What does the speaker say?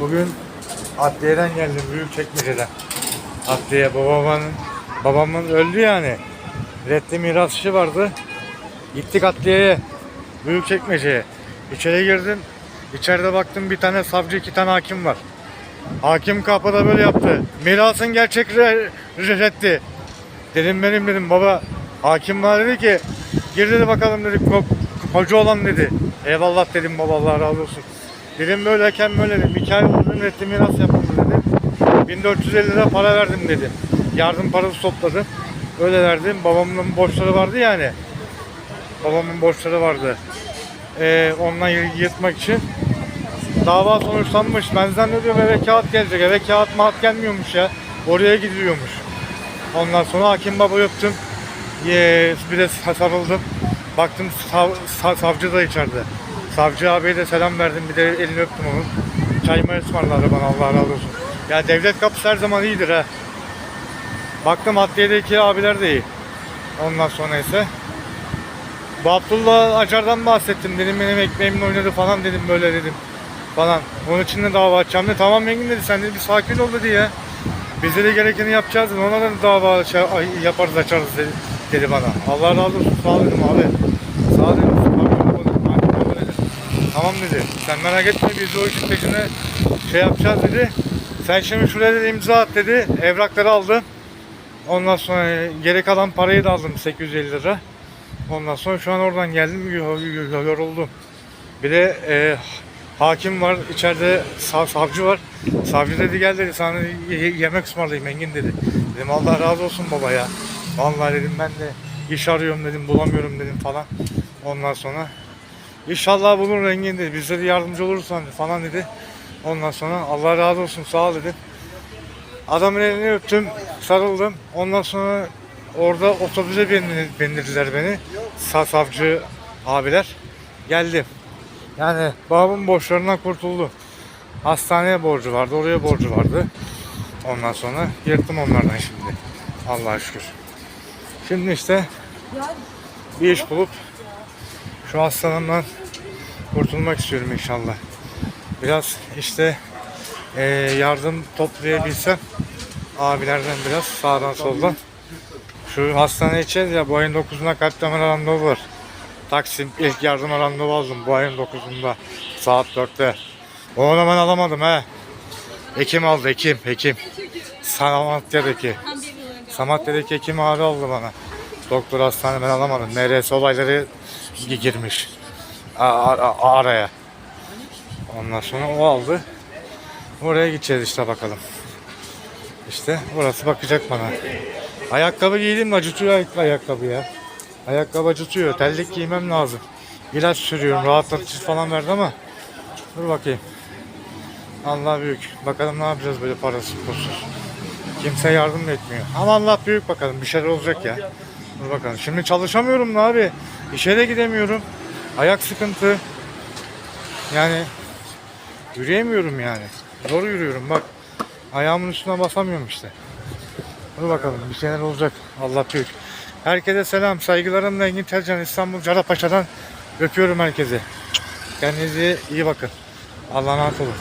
Bugün adliyeden geldim büyük çekmeceden. Adliye babamın babamın öldü yani. Reddi mirasçı vardı. Gittik adliyeye. Büyük çekmeceye. İçeri girdim. İçeride baktım bir tane savcı iki tane hakim var. Hakim kapıda böyle yaptı. Mirasın gerçek re- reddi. Dedim benim dedim baba. Hakim bana dedi ki gir dedi bakalım dedi ko- koca olan dedi. Eyvallah dedim baba Allah razı olsun. Dedim böyleyken böyle dedim. İki ay oldu reddi miras yapıldı dedim. 1450 lira para verdim dedim. Yardım parası topladım. Öyle verdim. Babamın borçları vardı yani. Babamın borçları vardı. Ee, ondan yırtmak için. Dava sonuçlanmış. Ben zannediyorum eve kağıt gelecek. Eve kağıt maat gelmiyormuş ya. Oraya gidiliyormuş. Ondan sonra hakim baba öptüm. Ye, bir de sarıldım. Baktım sav, sa- savcı da içeride. Savcı abiye de selam verdim. Bir de elini öptüm onun. Çay ısmarladı bana Allah razı olsun. Ya devlet kapısı her zaman iyidir ha. Baktım adliyedeki abiler de iyi. Ondan sonra ise bu Abdullah Acar'dan bahsettim dedim benim ekmeğimle oynadı falan dedim böyle dedim falan. Onun için de dava açacağım dedi. Tamam Engin dedi sen dedi bir sakin ol dedi ya. Biz de gerekeni yapacağız dedi. Ona da dava ay- yaparız açarız dedi, dedi bana. Allah razı olsun sağ ol dedim abi. Sağ ol dedim. Pardon, baba dedim. Hakim baba dedi. Tamam dedi. Sen merak etme biz o işin peşine şey yapacağız dedi. Sen şimdi şuraya dedi imza at dedi. Evrakları aldım. Ondan sonra geri kalan parayı da aldım 850 lira. Ondan sonra şu an oradan geldim yo- yo- yoruldum. Bir de e, hakim var içeride sav- savcı var. Savcı dedi gel dedi sana ye- yemek ısmarlayayım Engin dedi. Dedim Allah razı olsun baba ya. Vallahi dedim ben de iş arıyorum dedim bulamıyorum dedim falan. Ondan sonra inşallah bulur Engin dedi. Bize de yardımcı olursan falan dedi. Ondan sonra Allah razı olsun sağ ol dedim. Adamın elini öptüm, sarıldım. Ondan sonra orada otobüse bindir- bindirdiler beni. Sa- savcı abiler. Geldim. Yani babamın borçlarından kurtuldum. Hastaneye borcu vardı, oraya borcu vardı. Ondan sonra yırttım onlardan şimdi. Allah'a şükür. Şimdi işte bir iş bulup şu hastalığımdan kurtulmak istiyorum inşallah. Biraz işte eee, yardım toplayabilsem abilerden biraz sağdan soldan. Şu hastaneye içeceğiz ya bu ayın 9'unda kalp damar randevu var. Taksim ilk yardım randevu aldım bu ayın 9'unda saat 4'te. Onu ben alamadım he. Ekim aldı Ekim Ekim. Samatya'daki. Samatya'daki Ekim abi aldı bana. Doktor hastane ben alamadım. MRS olayları girmiş. Araya. Ondan sonra o aldı. Oraya gideceğiz işte bakalım. İşte orası bakacak bana. Ayakkabı giydim de acıtıyor ayak- ayakkabı ya. Ayakkabı acıtıyor. Terlik giymem lazım. İlaç sürüyorum. Rahatlatıcı falan verdi ama. Dur bakayım. Allah büyük. Bakalım ne yapacağız böyle parası pulsuz. Kimse yardım etmiyor. Ama Allah büyük bakalım. Bir şeyler olacak ya. Dur bakalım. Şimdi çalışamıyorum da abi. İşe de gidemiyorum. Ayak sıkıntı. Yani yürüyemiyorum yani. Zor yürüyorum bak. Ayağımın üstüne basamıyorum işte. Dur bakalım bir şeyler olacak. Allah büyük. Herkese selam. Saygılarımla Engin Telcan İstanbul Carapaşa'dan öpüyorum herkese. Kendinize iyi bakın. Allah'a emanet olun.